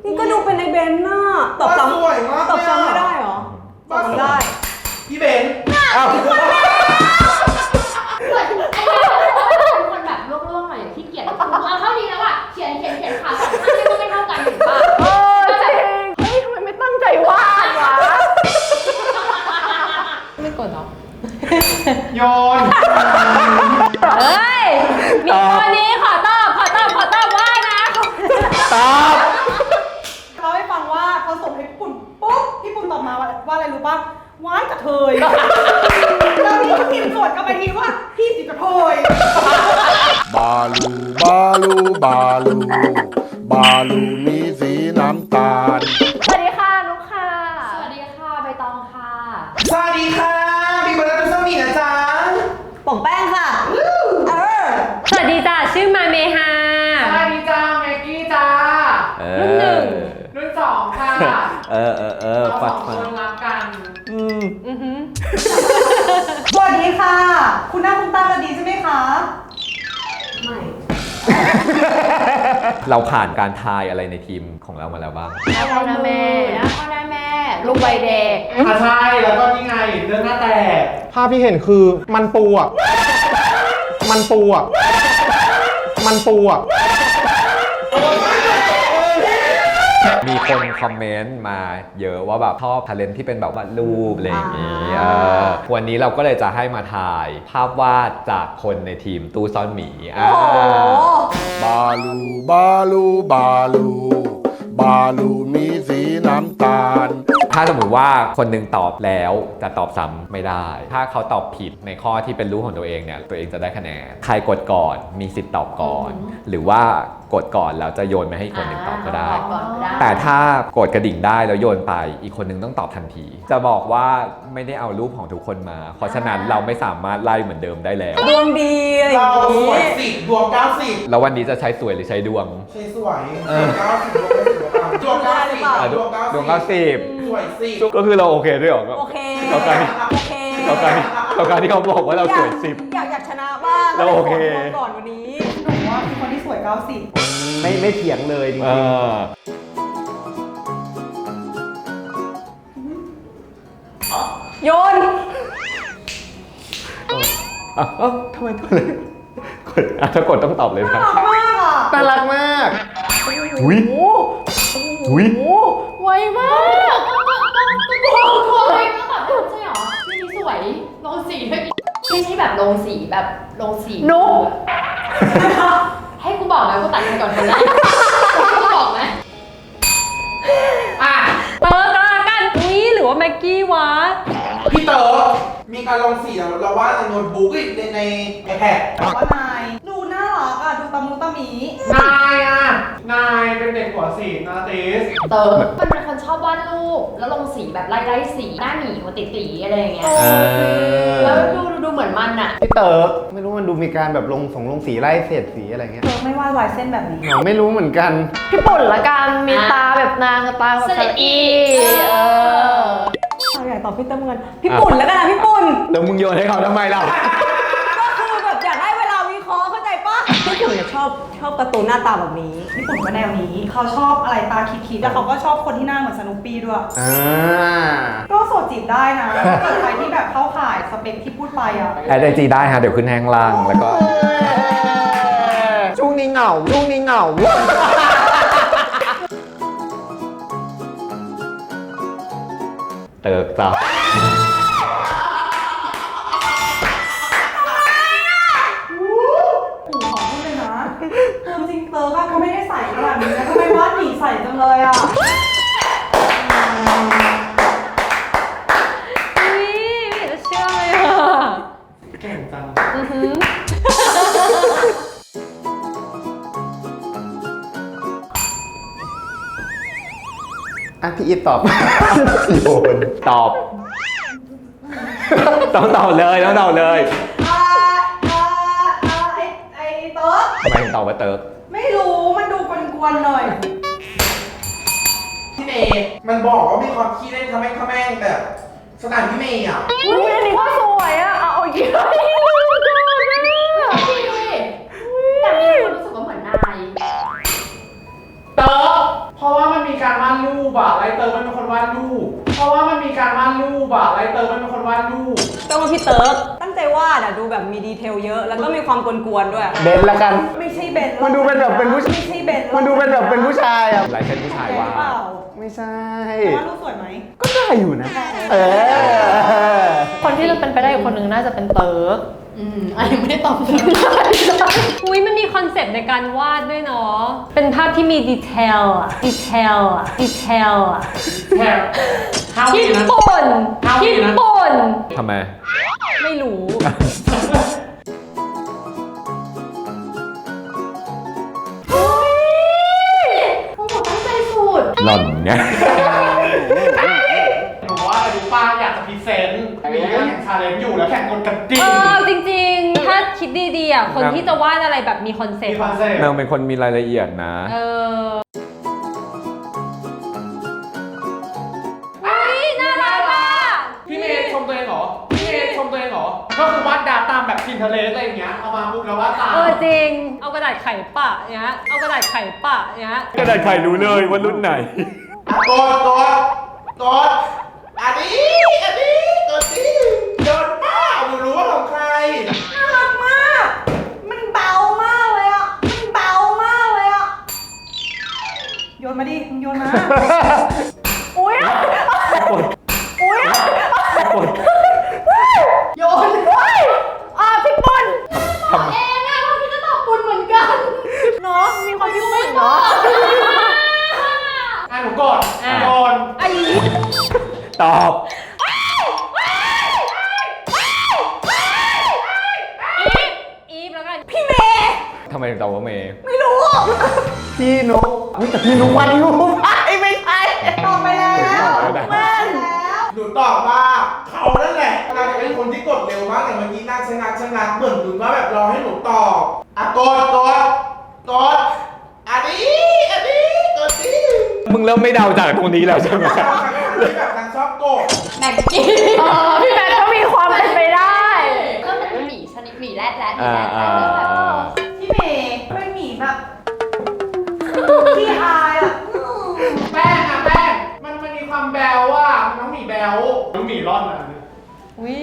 นี่ก็ดูเป็นในเบนซ์น่ะตอบบ้านซ้สวยมากำตอบเลยอะซ้ำไม่ได้เหรอตอบบ้านสวย ซ้ำได้ พี่เบนซ์อ้าวเหมือนไอ้เนี่ยเป็นคนแบบล่วงๆหน่อยอย่างขี้เกียจคือเอาเท่านี้แล้วอะเขียนเขียนเขียนขาสองข้างนี่ก็ไม่เท่ากันเห็นปะเออจริงเฮ้ยทำไมไม่ตั้งใจวาดวะไม่กดหรอโยนเฮ้ย มีคนนี้ขอตอบขอตอบขอตอบว่านะ ตอบ เขาให้ฟังว่าพอส่งให้พี่ปุ่นปุ๊บพี่ปุ่นตอบมา ว่าว่าอะไรรู้ป่ะว้ายกระเทยแล้วนี่ก็พิมพ์สวนกลับไปทีว่าพี่สิกระเทย บาลูบาลูบาลูบาลูมีสีน้ำตาล สวัสดีค่ะนุกค่ะ สวัสดีค่ะใบตองค่ะ สวัสดีค่ะพี่เบิร์ดทุกสมีนะจ๊ะป่องแป้งค่ะเออสวัสดีจ้าชื่อมาเมฮา สวัสดีจ้าแม็กกี้จ้าเอรุ่นหนึ่ง รุ่นสองค่ะเออเออเออเราสฟัองงคฟังนรัก เราผ่านการทายอะไรในทีมของเรามาแล้วบ้างพ่อหน้าแม่นะพ่อหน้าแม่ ลูกวัยเด็ก อะใช่แล้วก็นี่ไงเรื่องหน้าแตกภาพที่เห็นคือมันปูอะ มันปูอะ มันปูอะ มีคนคอมเมนต์มาเยอะว่าแบบชอบทาเลนที่เป็นแบบวาดรูปอะไรอย่างนี้อ่า เออวันนี้เราก็เลยจะให้มาถ่าย ภาพวาดจากคนในทีมตู้ซ่อนหมีอ่า โอ้โห บาลูบาลูบาลู บาลูมีสีน้ำตาล ถ้าสมมติว่าคนหนึงตอบแล้วจะตอบซ้ำไม่ได้ ถ้าเขาตอบผิดในข้อที่เป็นรูปของตัวเองเนี่ยตัวเองจะได้คะแนน ใครกดก่อนมีสิทธิ์ตอบก่อน หรือว่ากดก่อนแล้วจะโยนไปให้อีกคนหนึ่งตอบก็ได้ก่อนก็ได้ แต่ถ้ากดกระดิ่งได้แล้วโยนไป อีกคนนึงต้องตอบทันที จะบอกว่าไม่ได้เอารูปของทุกคนมา เพราะฉะนั้นเราไม่สามารถไล่เหมือนเดิมได้แล้ว ดวงดีอะไรอเราย่างสนี้วยสิบดวงเก้าสิบแล้ววันนี้จะใช้สวยหรือใช้ดวง ใช่สวยดวงเก้าสิบดวงเก้าสิบดวงเก้าสิบดวงเก้าสิบส วยสิบก็คือเราโอเคด้วยเหรอ โอเคต่อการโอเคต่อการต่อการที่เขาบอกว่าเราสวยสิบ อยากอยากชนะบ้างเราโอเคก็ลยขดวงก่อนวันนี้หนูว่าเป็นคนที่สวยเก้าสิบไม่ไม่เถียงเลยจริงเออโยนอะเอ้าทำไมต้องเลยกดอะถ้ากดต้องตอบเลยนะน่ารักมากอะๆน่ารักมาก อุ้ยอุ้ยไวมาก ก็ก็ก็ก็กลัวเลยก็แบบใช่เหรอพี่นี่สวยลงสีด้วยไม่ใช่แบบลงสีแบบลงสีนุ๊ก ให้กูบอกไหมกูตัดไปก่อนคนแรกให้กูบอกไหมอะเติร์กละกันอุ้ยหรือว่าแม็กกี้วะพี่เต๋อมีการลงสีเราเราวาดในโน้ตบุ๊กในในไอแพดว่านายดูน่ารักอะ ดูตะมุตะหมีนายอะ นายเป็นเด็กหัวสีนาติสเติร์มันเป็น คนชอบวาดรูปแล้วลงสีแบบไล่ไล่สีหน้าหมีหัวติตีๆอะไรอย่างเงี้ยเออแล้วดูดูดูเหมือนมันอะพี่เติร์กไม่รู้มันดูมีการแบบลงสงลงสีไล่เศษสีอะไรเงี้ยเธอไม่วาดลายเส้นแบบนี้ หนูไม่รู้เหมือนกัน พี่ปุ่นละกันมีตาแบบนางกับตาแบบเสด็จอีเออ เราอยากตอบพี่เต้มเงินพี่ปุ่นแล้วกันนะพี่ปุ่นแล้วมึงโยนให้เขาทำไมล่ะก็ อบชอบการ์ตูนหน้าตาแบบนี้ ญี่ปุ่นก็แนวนี้ เขาชอบอะไรตาคิดๆแล้วเขาก็ชอบคนที่หน้าเหมือนสนุปปี้ด้วย อ่า ก็โสดจีบได้นะถ้าเกิดใครที่แบบเข้าข่ายสเปคที่พูดไปอะ แอดไอจีได้ฮะ เดี๋ยวขึ้นแห้งล่างแล้วก็ ช่วงนี้เหงาช่วงนี้เหงา เติร์กจ้ะ เลยอะอุ้ยไม่อยากจะเชื่อเลยอะเก่งจังอือหืออะพี่อีทตอบ โยนตอบ ต้องตอบเลยต้องตอบเลยอ่าอ่าอ่าไอไอเติร์กทำไมถึงตอบว่าเติร์กไม่รู้มันดูกวนๆหน่อยพี่เมย์มัน บอกว่ามีความขี้เล่นทำแม่งทำแม่งแบบสไตล์พี่เมย์อะอุ้ยอันนี้ก็สวยอะเอาอีกแล้วพี่ดูดิแต่มีคนรู้สึกว่าเหมือนนายเต๋อเพราะว่ามันมีปอะไรเติร์มันเป็นคนวาดรูป เพราะว่ามันมีการวาดรูปอะไรเติร์มันเป็นคนวาดรูปก็ว่าพี่เติร์กตั้งใจวาดอะดูแบบมีดีเทลเยอะ แล้วก็มีความกวนๆด้วย เบนละกัน ไม่ใช่เบนหรอกมันดูเป็นแบบเป็นผู้ไม่ใช่เบนหรอกมันดูเป็นแบบเป็นผู้ชายอะลายเส้นผู้ชายว่าหรือเปล่า ไม่ใช่ แต่ว่ารูปสวยไหม ก็ได้อยู่นะ เออ คนที่จะเป็นไปได้อีกคนนึงน่าจะเป็นเติร์กอืมอันนี้ไม่ได้ตอบเลยอุ้ยมันมีคอนเซปต์ในการวาดด้วยเนาะ เป็นภาพที่มีดีเทลอะดีเทลอะดีเทลอะแค่ห้าวิญี่นะ ปุ่นเอาอีญี่กนะปุ่นทำไม ไม่รู้ หล่อนไงผมว่าอะไรรู้ป้าอยากจะพรีเซนต์มีเรื่องแข่งชาเลนจ์อยู่แล้วแข่งกลกระดิ่เองอจริงๆ ถ้าคิดดีๆอะคนครับที่จะวาดอะไรแบบมีคอนเซปมีต์คอนเซ็ปต์นางเป็นคนมีรายละเอียดนะ เอออุ้ยน่ารักอะพี่เมย์ชมตัวเองเหรอ พี่เมย์ชมตัวเองเหรอ ก็คือวาดดาตามแบบ พินเทเลสอะไรอย่างเงี้ยเอามาปุ๊บแล้ววาดตามเออจริง เอากระดาษไขปะเนี้ย เอากระดาษไขปะเนี้ย กระดาษไข่รู้เลยว่ารุ่นไหนอะกดกดกดอันนี้อันนี้กดนี้โดนป้าหนูรู้ว่าของใคร น่ารักมาก มันเบามากเลยอะ มันเบามากเลยอะ โยนมาดิมึงโยนมา นี้แล้วใช่ไหมนางแบบนางชอบกดแม็กกี้เออพี่แม็กก็มีความเป็นไปได้ ก็เป็นหมีชนิดหมีแรดแรดหมีอ่าแรดแรอ่าดแบบอ่าพี่เมย์เป็นหมีแบบพี่อายอะแป้งอะแป้งมันมันมีความแบวว่ะมันต้องหมีแบวน้องหมีร่อนอะอุ้ย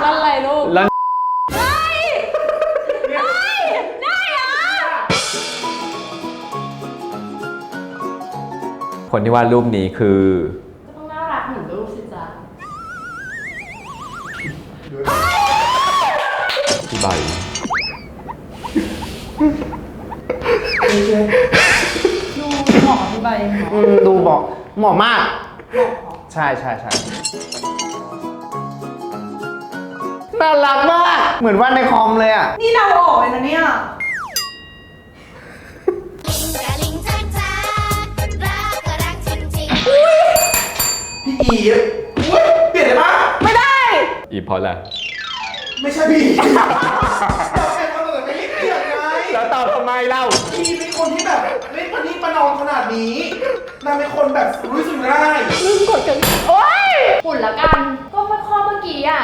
แล้วอะไรลูก แล้ว คนที่วาดรูปนี้คือ ก็ต้องน่ารักเหมือนรูปสิจ๊ะพี่ใบดูหมอพี่ใบหมออืมดูบอกเหมาะมาก ใช่ใช่ใช่น่ารักมาก เหมือนวาดในคอมเลยอะ นี่เราออกเลยนะเนี่ย พี่อีอุ้ยเปลี่ยนได้ปะไม่ได้ อีเพราะอะไรไม่ใช่พี่เราเป็นคนแต่ไม่ได้เปลี่ยนไงแล้วตอบทำไมเล่าพี่เป็นคนที่แบบไม่ประนีประนอมขนาดนี้นางเป็นคนแบบรู้สึกง่ายปุ่นละกัน ก็เมื่อข้อเมื่อกี้อะ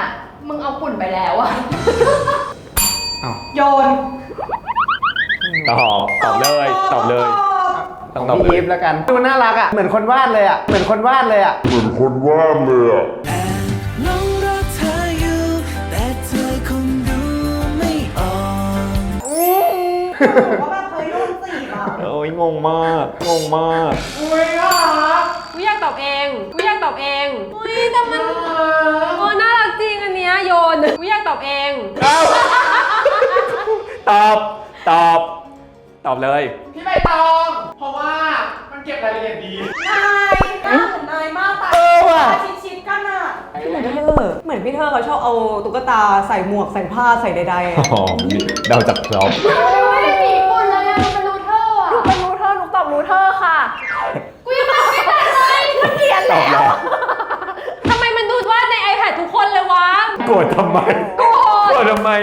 มึงเอาปุ่นไปแล้วอะ โยน ตอบ ตอบเลย ตอบเลยต้ องตอบพี่เลอียฟแล้วกันดูน่ารักอะเหมือนคนวาดเลยอะเหมือนคนวาดเลยอะ เหมือนคนวาดเลยอะหลงรักเธออยู่ แต่เธอคงดูไม่ออก ผมว่าแบบเคยรุ่นสี่อะโอ้ยงงมาก งงมากอุ้ยน่ารักกูอยากตอบเองกูอยากตอบเองอุ้ยแต่มันโอ้น่ารักจริงอันเนี้ยโยนกูอยากตอบเอง ตอบ ตอบ ตอบเลย พี่ใบตอง เพราะว่ามันเก็บรายละเอียดดี นายหน้าเหมือนนายมากแต่เออว่ะ ชิดชิดๆกันอะเหมือนพี่เธอเหมือนพี่เธอเขาชอบเอาตุ๊กตาใส่หมวกใส่ผ้าใส่ใดๆอ๋อเดาจากพร็อพไม่ได้หมีปุ่นเลยอะมันเป็นรูเทอร์อะเป็นรูเทอร์นุกตอบรูเทอร์ค่ะ กูยังตอบไม่ได้เลยกูเกลียดตอบแล้วทำไมมันดูวาดใน iPad ทุกคนเลยวะ โกรธทำไมโกรธ โกรธทำไมน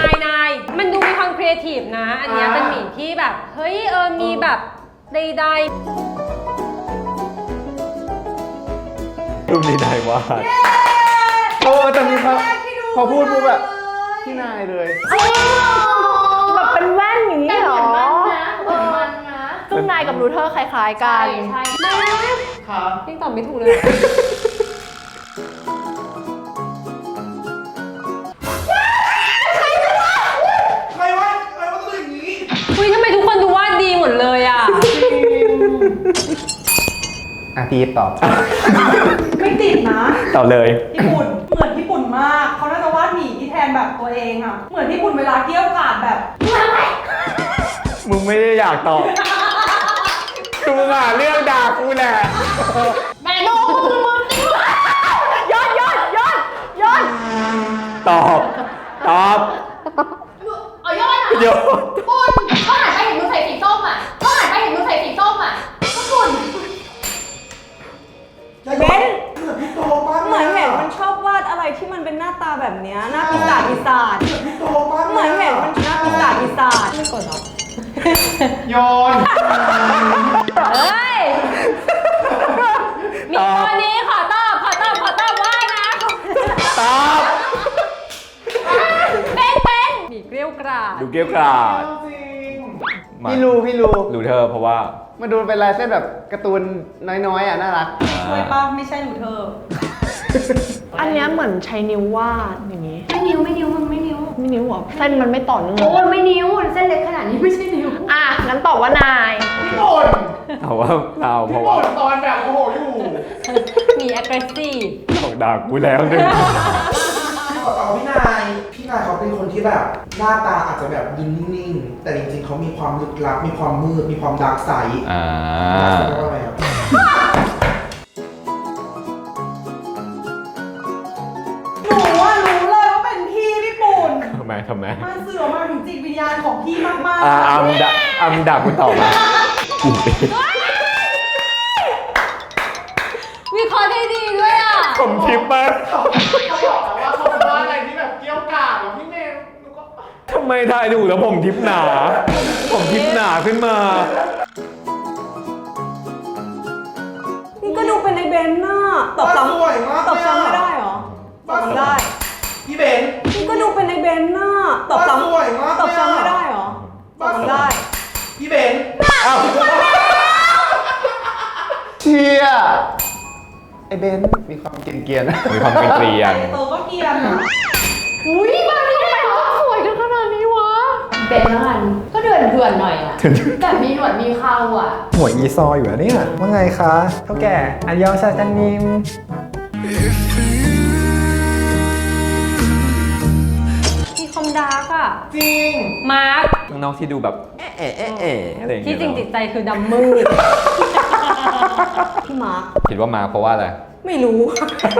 ายนายมันดูมีความครีเอทีฟนะ อันเนี้ยอ่า เป็นหมีที่แบบ เฮ้ยเออมีแบบใดรูปนี้ได้วาดโอ้แต่มีความพอพูดปุ๊บแบบพี่นายเลย แบบเป็นแว่นอย่างนี้แต่เหรเหมืออนมันนะเหมือนมันนะซึ่งนายกับรูเทอร์คล้าย ๆ กัใช่นใช่ๆนายครับยิ่งตอบไม่ถูกเลย หมดเลยอะ อะพีทตอบ ไม่ติดนะตอบเลย ญี่ปุ่นเหมือนญี่ปุ่นมากเขาน่าจะวาดหมีที่แทนแบบตัวเองอะเหมือนญี่ปุ่นเวลาเกี้ยวกราดแบบมึงไม่ได้อยากตอบคือมึงอะเรื่องด่ากูแหละ แม่ลูกมึงยอดยอดยอดยอดตอบ ตอบ เอายอดอะเดี๋ยวปุ่น โยน เอ้ย มีคนนี้ขอตอบ ขอตอบ ขอตอบว่านะ ตอบเป็นเป็นมีเกลี้ยวกราดดูเกลี้ยวกราดจริง มาพี่รูพี่รูรู้เธอเพราะว่ามาดูเป็นลายเส้นแบบการ์ตูนน้อยๆอะน่ารัก ช่วยป้าไม่ใช่หนูเธอ อันเนี้ยเหมือนใช้นิ้ววาดอย่างงี้ ไม่นิ้วไม่นิ้วมึงไม่นิ้วไม่นิ้วเหรอเส้นมันไม่ต่อเนื่องโอ้ยไม่นิ้วเส้นเล็กขนาดนี้ไม่ใช่นิ้วอะงั้นตอบว่านาย พี่ปุ่นเอาว่าเราเพพี่ราะว่าปุ่นตอนแบบโอ้โหอยู่มี aggressive ตอกด่ากูแล้วหนึ่งขอตอบพี่นาย พี่นายเขาเป็นคนที่แบบ หน้าตาอาจจะแบบดูนิ่งๆ แต่จริงๆเขามีความลึกลับ มีความมืด มีความดาร์กไซด์อ่าแปลว่าอะไรครั ไมทำไมมันสื่อออกมาถึงจิตวิญญาณของพี่มากๆอ่าอัมด่าอัมด่ากูตอบมากูเองวิเคราะห์ได้ดีด้วยอะ ผมทิปมากเขาบอกแต่ว่าเขาเป็นว่าอะไรที่แบบเกี้ยวกราดแล้วพี่เมย์หนูก็ทำไมทายถูกแล้วผมทิปหนา ผมทิปหนาขึ้นมา นี่ก็ดูเป็นในเบนน่ะตอบบ้านซ้สวยมากำตอบเลยซ้ำไม่อะได้เหรอตอบซ้ำได้ พี่เบนนี่ก็ ดูเป็นในเบนน่ะตอบบ้านซ้สวยมากำตอบเลยซ้ำไม่อะได้เหรอตอบซ้ำได้ พี่เบนอ้าวเชียไอเบนซ์มีความเกรียนๆนะ มีความเป็นเกลียนเตอก็เกรียนนะอุ้ยบ้านนี้ทำไมต้องสวยกันขนาดนี้วะเป็นแล้วกันก็เดือนเดือนๆหน่อยอะแบบมีหนวดมีเคราอะหัวอีซออยู่อะเนี่ย ว่าไงคะ เท่าแก่ อันยองชาจันนิมมี จริง มาร์คน้องๆที่ดูแบบเอ๊ะเอ๊ะเอ๊ะเอ๊ะอะไรอย่างที่เงี้ยจริงจิตใจคือดำมืดพี่มาร์คคิดว่ามาเพราะว่าอะไร ไม่รู้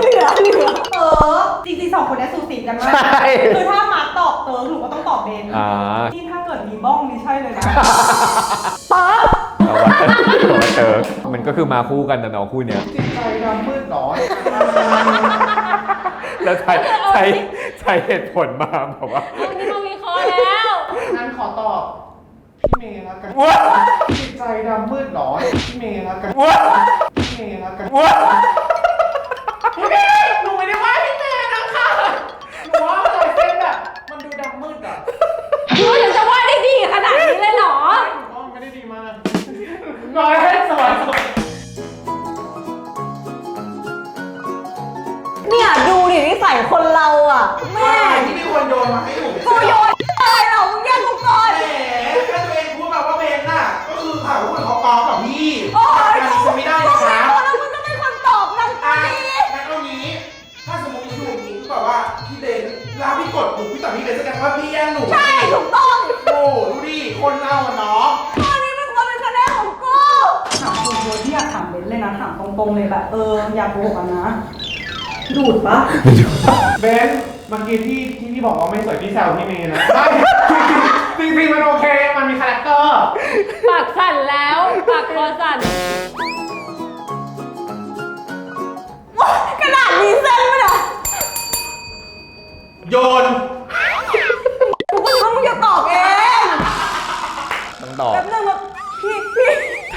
เหนือเหนือเออจริงๆสองคนเนี้ยสูสีกันมาก ใช่ คือถ้ามาร์คตอบเติร์กหนูก็ต้องตอบเบนอ่าที่ถ้าเกิดมีบ้องนี่ใช่เลยนะเอาว่าเอาว่าเจอมันก็คือมาคู่กันนะน้องคู่เนี้ยจิตใจดำมืดหนอยแล้วใช้ใช้ใช้เหตุผลมาแบบว่าเอานี่มาวิเคราะห์ แล้ว งั้นขอตอบ พี่เมย์แล้วกันว้าจิตใจดำมืดหนอยพี่เมย์แล้วกันว้าพี่เมย์แล้วกันว้าพี่เมย์หนูไม่ได้ว่าพี่เมย์นะคะหนูว่าลายเส้นแบบมันดูดำมืดอะคิดว่ายังจะวาดได้ดีขนาดนี้เลยเหรอ หนูว่ามันไม่ได้ดีมากน้อยให้สวยสวยเนี่ยดูดินิสัยคนเราอะแม่ ที่มีคนโยนมาให้หนู กูโยน กดปุ่มพี่เบนแสดงว่าพี่แย่งหนูใช่ถูกต้องโอ้ดูดิคนเราอะเนาะข้อนี้เป็นคนเป็นคะแนนของกูถามคุณโบที่อยากถามเบนเลยนะถามตรงๆเลยแบบเอออยากโกหกกันนะ ดูดปะเบนเมื่อกี้ที่ที่พี่บอกว่าไม่สวยพี่แซวพี่เมย์นะไม่จริงๆมันโอเค มันมีคาแรคเตอร์ ปากสั่นแล้ว ปากคอสั่น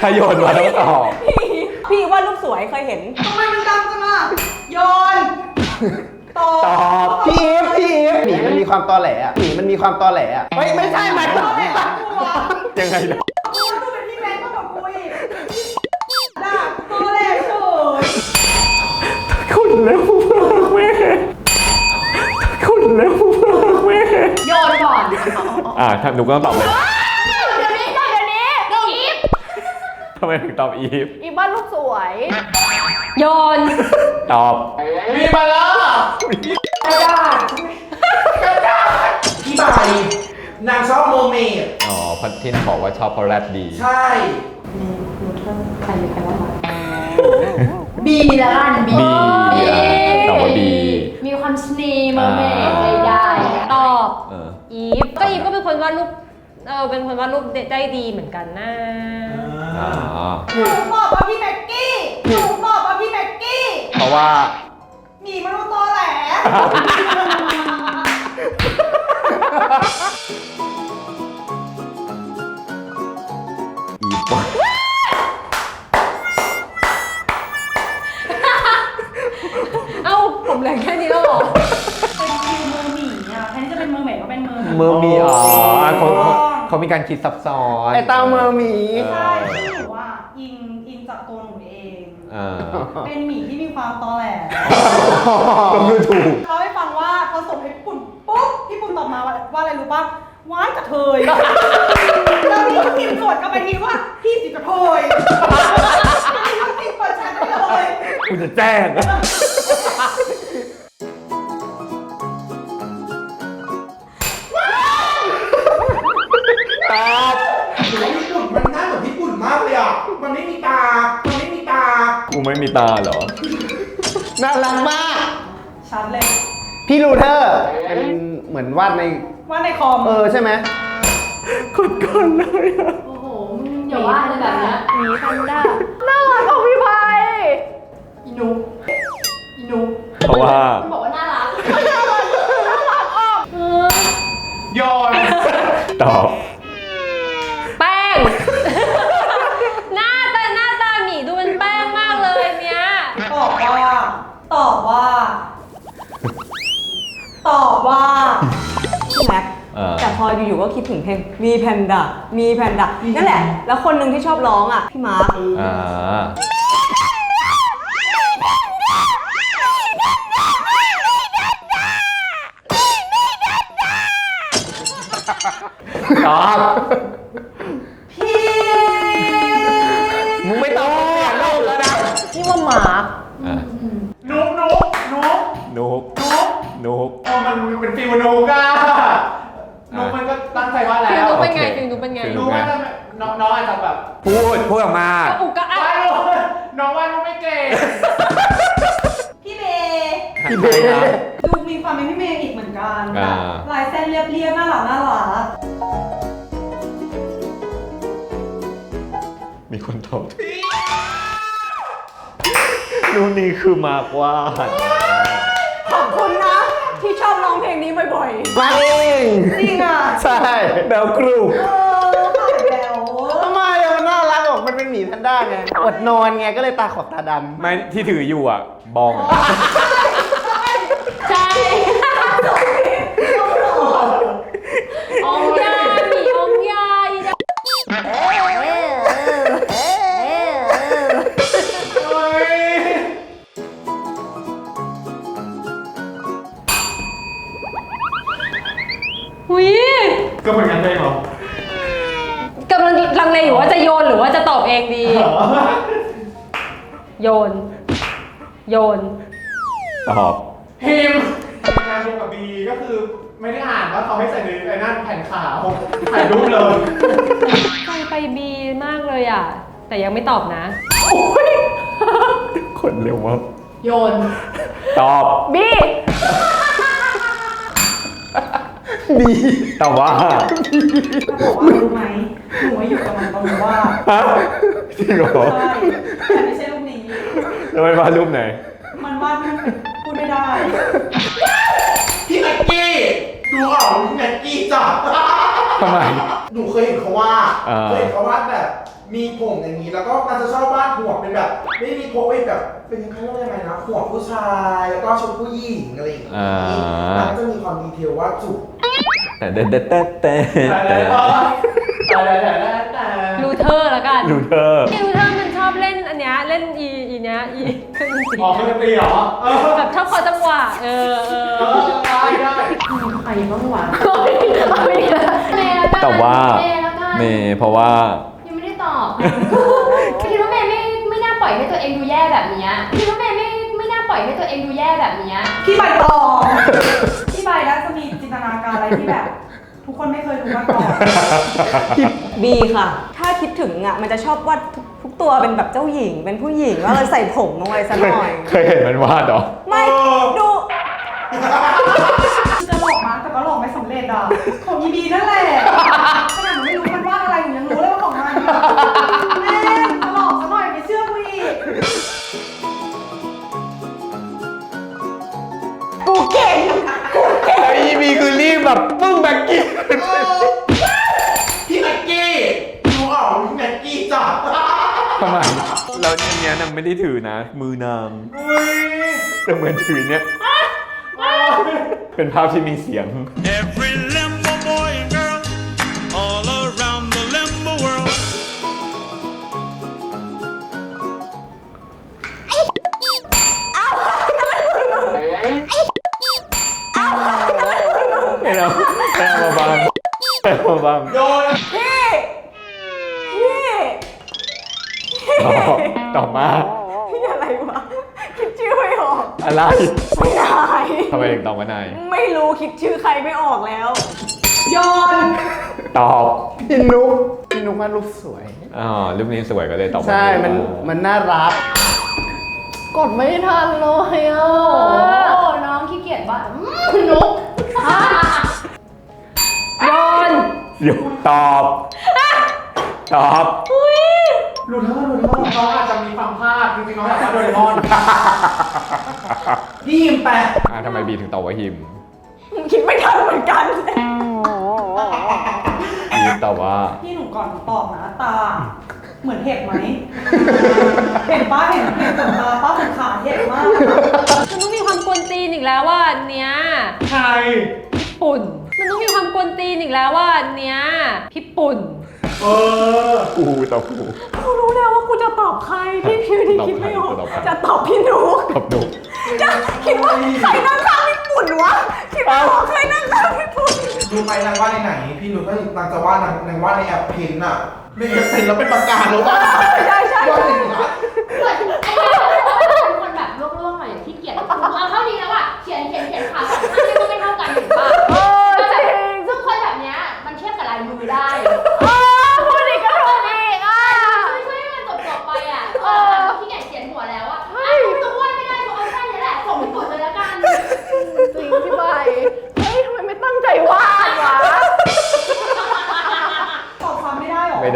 ถ้าโยนมาต้องตอบพี่พี่ว่ารูปสวยเคยเห็น ทำไมมันดำจังอะโยนตอตอบพี่อีฟพี่อีฟหมีมันมีความตอแหลอะหมีมันมีความตอแหลอะเฮ้ยไม่ใช่หมายถึงเนี่ยยังไงล่ะกูดูเป็นพี่แบงค์ก็บอกกูอีกด่าตัวแรกเฉเร็วมากแม่คุณเร็วมากแม่โยนก่อน อ่าถ้าหนูก็ต้องตอบเลย เดี๋ยวนี้ก่อนเดี๋ยวนี้อีฟ ทำไมถึงตอบอีฟ อีฟบ้านลูกสวย โยนตอบมีมาแล้วกระดาษกระดาษพี่ใบนางชอบโมเมดอ๋อพัดทินบอกว่าชอบเพราะแรดดี ใช่ใครมีใครบ้างวะบีละกันบีบีอะตอบว่าบีมีความสนีโมเมนต์ได้ตอบเออ อีฟก็อีฟก็เป็นคนวาดรูปเออเป็นคนวาดรูปได้ดีเหมือนกันนะอ๋อ หนูบอกว่าพี่แม็กกี้หนูบอกว่าพี่แม็กกี้เพราะว่าหมีมนุษย์ตอแหลอีฟเอ้าผมเหลือแค่นี้แล้วเหรอ เป็นคิวมือหมีอะแทนที่จะเป็นมือเหม็นก็เป็นมือหมี เมอร์มีอ๋อเขาเขา เขามีการคิดซับซ้อนไอตาเมอร์หมี ใช่ซึ่งหนูว่าอิงอิงจากตัวหนูเอง เออเป็นหมีที่มีความตอแหลก็คือถูก เขาให้ฟังว่าพอส่งให้พี่ปุ่นปุ๊บพี่ปุ่นตอบมาว่าว่าอะไรรู้ป่ะว้ายกระเทยแล้วพี่ก็พิมพ์สวนกลับไปทีว่าพี่สิกระเทยพี่ก็พิมพ์เปิดแชทได้เลย กูจะแจ้ง ตอบหนูว่าญี่ปุ่นมันหน้าเหมือนญี่ปุ่นมากเลยอะ มันไม่มีตา มันไม่มีตา กูไม่มีตาเหรอ น่ารักมาก ชัดเลย พี่ลูเทอร์เป็นเหมือนวาดใน ว่าในคอม เออใช่ไหมกดก่อนเลยอะโอ้โหมึงอย่าว่าเลยแบบเนี้ยหมีแพนด้าน่ารักของพี่ไพอีนุกอีนุกเพราะว่ามันบอกว่าน่ารักโยนตอบ อแต่พออยู่ๆก็คิดถึงเพลงมีแพนด้ามีแพนด้านั่นแหละ แล้วคนหนึ่งที่ชอบร้องอะพี่มาร์คอ่าตอบพี่มึงไม่ตอบเสียงลูกแล้วนะนี่ว่าหมาร์คอะนุกนุกนุกนุกนุกนุกเออมันเป็นฟิวนุกอะ นุกมันก็ตั้งใจว่าแล้ฟิลวดูเป็นไงโอเคฟิลดูเป็นไงฟิลนุกว่าจะน้องน้องอาจจะแบบพูดพูดออกมา กระอุกกระอัก ว่านุกน้องว่านุกไม่เก่งพี่เมย์พี่เบย์นะ ดูมีความเป็นพี่เมย์อีกเหมือนกันอ่าแบบลายเส้นเรียบๆน่ารักน่ารักมีคนตอบนู่นนี่คือมากว่าดขอบคุณนะ ที่ชอบร้องเพลงนี้บ่อยมาเองจริงอะใช่แบลกรูเออผ่านแล้วทำไมอะมันน่ารักออกมันเป็นหมีแพนด้าไงอดนอนไงก็เลยตาขอบตาดำ ไม่ที่ถืออยู่อะ บอง ใไม่ตอบนะ คนเร็วมากโยน ตอบบีดีแต่ว่าบอกว่ารู้ไหมหนูว่าอยู่กับมันตรงว่าฮะจริงเหรอใช่แต่ไม่ใช่รูปนี้ แล้วมันวาดรูปไหน มันวาดไม่พูดไม่ได้ พี่แม็กกี้ดูออกว่าพี่แม็กกี้จ้ะทำไม หนูเคยเห็นเขาว่าดอ่าเคยเห็นเขาวาดแบบ มีผมอย่างนี้ แล้วก็มันจะชอบวาดหัวเป็นแบบ ไม่มีผมเป็นแบบ เป็นยังไงเรียกว่ายังไงนะหัวผู้ชายแล้วก็ชุดผู้หญิงอะไรอย่างนี้อ่ามันก็จะมีความดีเทลว่าจุกแต่แต่แต่แต่แต่แต่แต่แต่แต่แต่แต่รูเทอร์ละกันลูเทอร์รูเทอร์มันชอบเล่นอันเนี้ยเนี้ยเล่นอีอีเนี้ยอีเครื่องดนตรีออกมันจะตีเหรอเออแบบชอบคอจังหวะเออเออเออได้ได้ใครบ้างวะเมย์แล้วกันแต่ว่าเมย์แล้วกันเมย์เพราะว่ายังไม่ได้ต อบคิดว่าเมย์ไม่ไม่น่าปล่อยให้ตัวเองดูแย่แบบเนี้ยคิดว่าเมย์ไม่ไม่น่าปล่อยให้ตัวเองดูแย่แบบเนี้ยพี่ใบตองพี่ใบน่าจะมีจินตนาการอะไรที่แบบ ทุกคนไม่เคยดูมาก่อนบีค่ะ ถ้าคิดถึงอะมันจะชอบวาดทุกทุกตัวเป็นแบบเจ้าหญิง เป็นผู้หญิงว่าเราใส่ผมลงไปสักหน่อย เคยเห็นมันวาดเหรอ ไม่ดูจะหลอกมาแต่ก็หลอกไม่สำเร็จอะของยีบีนั่นแหละขนาดหนู แม่จะหลอกซะหน่อยไม่เชื่อกูอีกกูเก่งแล้วอีบีคือรีบแบบปึ้งแบงกี้พี่แม็กกี้ดูออกพี่แม็กกี้จ้ะทำไมแล้วอันเนี้ยนางไม่ได้ถือนะ มือนางแต่เหมือนถือเนี้ยเป็นภาพที่มีเสียง Every แค่มาบังโยนพี่พี่ตอบตอบมาพี่อะไรวะคิดชื่อไม่ออกอะไรไม่ได้ทำไมถึงตอบว่านายไม่รู้คิดชื่อใครไม่ออกแล้วยอนตอบพี่นุ๊กพี่นุ๊กวาดรูปสวยอ๋อรูปนี้สวยก็เลยตอบว่าใช่มันมันน่ารักกดไม่ทันเลยอะโอ้น้องขี้เกียจว่าอืมคุณนุ๊ก ตอบ ตอบ หลุดเถอะหลุดเถอะน้องอาจจะมีความพลาดจริงๆน้องอยากวาดโดเรมอนพี่ยิมแปะอะทำไมบีถึงตอบว่าฮิมคิดไม่ทันเหมือนกันบีตอบว่า พี่หนูก่อนหนูตอบนะตา เหมือนเห็บไหม เห็นป้าเห็นเห็นขนตาป้าขนขาเห็บมาก มันต้องมีความกวนตีนอีกแล้วว่าอันเนี้ยใครญี่ปุ่น มันต้องมีความกวนตีนอีกแล้วว่าอันเนี้ยญี่ปุ่น เออ กูตอบกู กูรู้แล้วว่ากูจะตอบใครพี่พิวที่คิดไม่ออก ตอบใคร จะตอบพี่นุ๊กตอบหนูจะคิดว่าใครนั่งข้างญี่ปุ่นวะ คิดว่าใครนั่งข้างญี่ปุ่น ดูไปนางวาดในไหน พี่หนูก็นางจะวาดนางนางวาดในแอปเพนอะในแอปเพนแล้วเป็นปากกาแล้ววาดใช่ใช่ วาดอย่างนั้นเหมื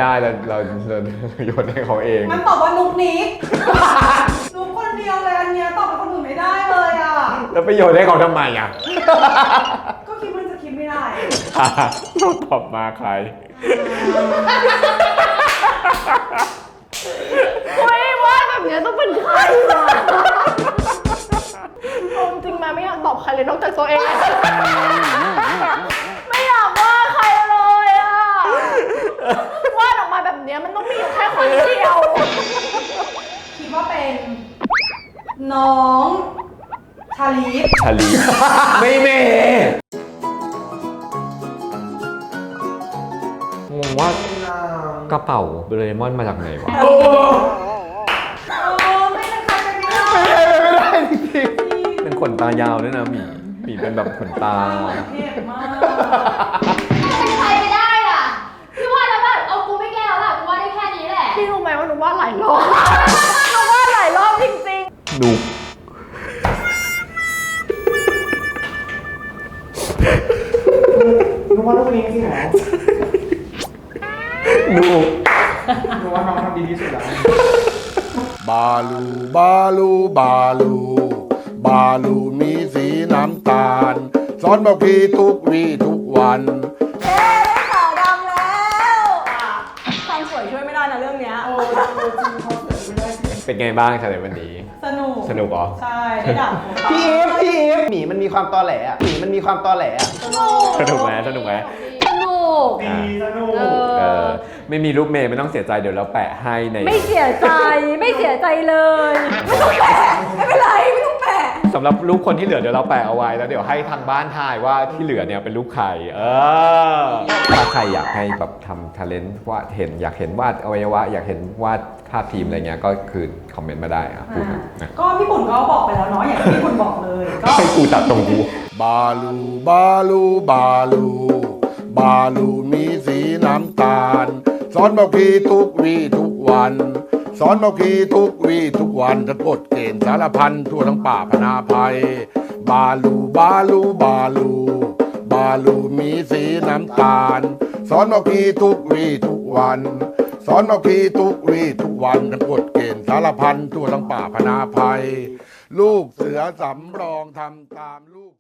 ได้หรอไม่ได้เราเราเราโยนให้เขาเอง มันตอบว่านุกนิก นุกคนเดียวเลยอันเนี้ยตอบเป็นคนอื่นไม่ได้เลยอะ แล้วไปโยนให้เขาทำไมอะ ก็คิดว่าจะคิดไม่ได้เราตอบมาใครเฮ้ยวาดแบบเนี้ยต้องเป็นใครวะเอาจริงมาไม่อยากตอบใครเลยนอกจากตัวเอง ไม่อยากวาดใครเลยอะ วาดออกมาแบบเนี้ยมันต้องมีอยู่แค่คนเดียว คิดว่าเป็น น้อง ชาลีฟชาลีไม่เมงงว่ากระเป๋าโดเรมอนมาจากไหนวะโอ้เออไม่เป็นใครเป็นไม่ได้ไม่ได้จริงๆเป็นขนตายาวด้วยนะหมีหมีเป็นแบบขนตา เทพมาก ว่าหนูวาดหลายรอบหนูวาดหลายรอบจริงๆดูหนูว่ารูปนี้จริงเหรอดูหนูว่าน้องทำดีที่สุดแล้ว บาลูบาลูบาลู บาลูมีสีน้ำตาลสอนบอกพี่ทุกวีทุกวัน เป็นไงบ้างชาเลนวันนี้ สนุก สนุกเหรอ ใช่ ได้ดับหัวตาพี่อีฟพี่อีฟหมีมันมีความตอแหลอะหมีมันมีความตอแหลอะสนุกไหมสนุกไหม สนุกกดีสนุก เอเออ อไม่มีรูปเมย์ไม่ต้องเสียใจเดี๋ยวเราแปะให้ในไม่เสียใจ ไม่เสียใจเลยไม่เป็นไร ไม่ต้องแปะ สำหรับรูปคนที่เหลือเดี๋ยวเราแปะเอาไว้แล้วเดี๋ยวให้ทางบ้านทายว่าที่เหลือเนี่ยเป็นรูปใครเออถ้าใครอยากให้แบบทำทาเลนต์วาดเห็นอยากเห็นวาดอวัยวะ อยากเห็นวาด ภาพทีมอะไรเงี้ยก็คือคอมเมนต์มาได้อะพูดมานะก็พี่ปุ่นก็บอกไปแล้วเนาะอย่างที่พี่ปุ่นบอกเลยก็ให้กูตัดตรงกูบาลูบาลูบาลูบาลูมีสีน้ำตาลสอนบอกพีทุกวีทุกวัน สอนบอกพีทุกวีทุกวันทั้งกฎเกณฑ์สารพันทั่วทั้งป่าพนาภัย บาลูบาลูบาลูบาลูมีสีน้ำตาล สอนบอกพีทุกวีทุกวัน สอนบอกพีทุกวีทุกวันกฎเกณฑ์สารพันตัวทั้งป่าพนาภัย ลูกเสือสำรองทำตามลูก